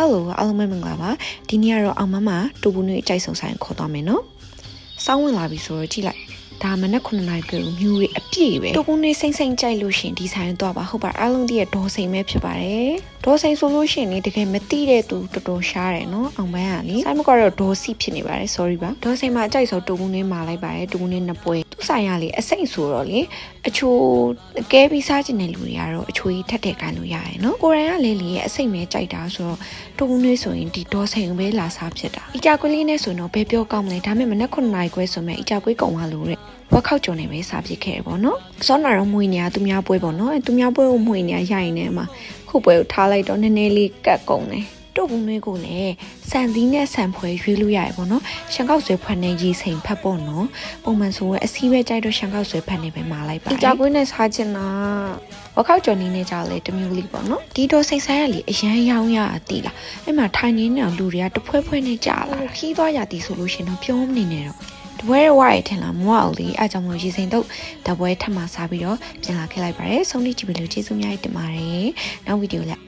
Hello အားလုံးပဲမင်္ဂလာပါဒီနေ့ကတော့အောင်မမတူဘူးနွေအကြိုက်ဆုံးဆိုင်ခေါ်သွားမယ်နော်စောင်းဝင်လာပြီဆိုတော့ကြည့်လိုက်ဒါမနက်9နာရီကျော်မြူတွေအပြည့်ပဲတူဘူးနွေစိမ့်စိမ့်ကြိုက်လို့ရှရင်ဒီဆိုင်သွားပါဟုတ်ပါအားလုံးတည်းရဲ့ဒေါ်စိန်ပဲဖြစ်ပါတယ် ဒေါ်စိန်ဆိုလို့ရှရင်လေတကယ်မတိတဲ့သူတော်တော်ရှားတယ်နော်အောင်ပန်းကလေဆိုင်မကတော့ဒေါ်စီဖြစ်နေပါတယ် sorry ပါဒေါ်စိန်မှာအကြိုက်ဆုံးတူဘူးနွေမှာလိုက်ပါတယ်တူဘူးနွေနှစ်ပွဲသူဆိုင်ရလေအစိမ့်ဆိုတော့လေအချိုကဲပြီးစားကျင်တဲ့လူတွေကတော့အချိုကြီးထက်ထက်ခိုင်းလို့ရတယ်နော်ကိုရန်ကလေလေရဲ့အစိမ့်ပဲကြိုက်တာဆိုတော့တူနွေးဆိုရင်ဒီဒေါ်ဆိုင်ပဲလာစားဖြစ်တာအကြကွေးလေးနဲ့ဆိုရင်တော့ဘယ်ပြောကောင်းမလဲဒါပေမဲ့မနက်9နာရီခွဲဆိုမဲ့အကြကွေးကုံသွားလို့တဲ့ဝက်ခောက်ကြုံနေပဲစားဖြစ်ခဲ့ရပေါ့နော်စောနာတော့မွေနေရသူများပွဲပေါ့နော်အဲသူများပွဲကိုမွေနေရရရင်လည်းမှာ ခုပွဲကိုထားလိုက်တော့နည်းနည်းလေးကတ်ကုန်တယ်တို့ဘူးနွေးကိုလည်းစံသီးနဲ့ဆန်ဖွဲရွေးလို့ရတယ်ပေါ့နော်ရှန်ကောက်ဆွဲဖွက်နဲ့ရီစိန်ဖတ်ပေါ့နော်ပုံမှန်ဆိုရင်အစည်းပဲကြိုက်တော့ရှန်ကောက်ဆွဲဖတ်နေပဲမာလိုက်ပါအကြကွေးနဲ့စားချင်တာဝက်ခောက်ကြုံနေနေကြလဲတမျိုးလေးပေါ့နော်ဒီတော့စိတ်ဆိုင်ရလေအရန်ရောင်းရအတိလားအဲ့မှာထိုင်နေနေလူတွေကတဖွဲဖွဲနဲ့ကြာလာခီးသွားရသည်ဆိုလို့ရှင်တော့ပြောမနေနဲ့တော့ တပွဲဝရရထင်လားမဝအောင်လေအားကြောင့်မလို့ရေစိန်တော့တပွဲထပ်မစားပြီးတော့ပြန်လာခဲ့လိုက်ပါတယ်ဆုံးဖြတ်ကြည့်ပြီးလို့ကျေးဇူးများတင်ပါတယ်နောက်ဗီဒီယိုလည်း